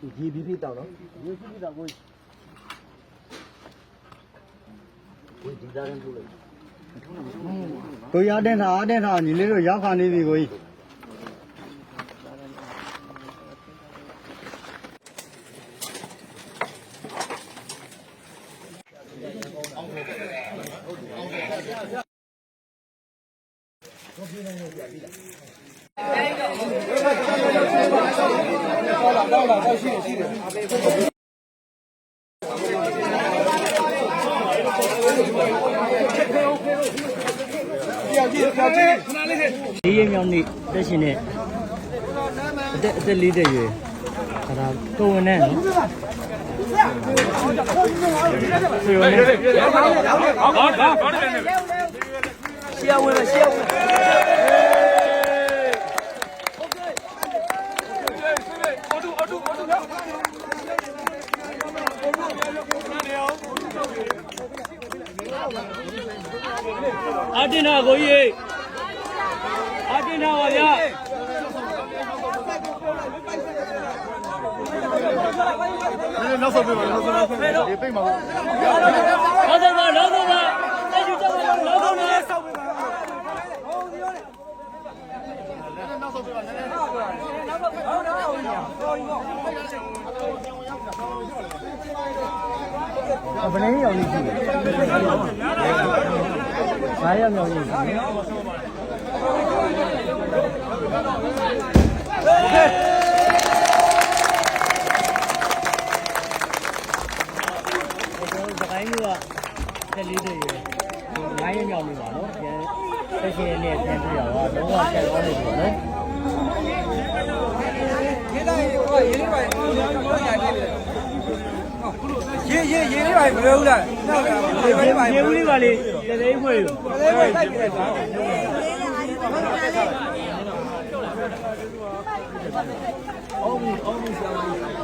ဒီပြီးပြီးတောင်းနော်ဒီပြီးပြီးတောင်းကိုကိုဒီသားရန်ထိုးလိုက်ကိုရတဲ့ထားအတဲ့ထားညီလေးတို့ရောက်ခါနေပြီကိုကြီး လေးရမြောင်နေတက်ရှင်နဲ့အသက်အသက်လေးတဲ့ရွယ်ဒါကိုဝင်နဲ့နော်ဆွေဝင်နဲ့ရှေ့ဝင်မယ်ရှေ့ဝင် အတင်နာကိုကြီးအတင်နာပါဗျာနောက်ဆုံးပြပါနောက်ဆုံးနောက်ဆုံးဒီပိတ်မှာနောက်ဆုံးပါနောက်ဆုံးပါတက်ယူတော့နောက်ဆုံးပါအပနေရောင်လေးရှိတယ်။ဘာရောက်မြောင်လေးရှိတယ်။ကျွန်တော် စကိုင်းကတက်လေးတွေရယ်။ငိုင်းရမြောင်လေးပါနော်။ကျန်တက်ရှင်နဲ့ပြန်ပြရတော့လုံးဝဆက်သွားနေပြီနော်ရေ ရေရေလေးပါမလို့လားနောက်တာ။ရေရေဦးလေးပါလေတသေးခွေယူလေးပဲတိုက်ပြလိုက်ပါအောင်းပြီအောင်းပြီဆရာမ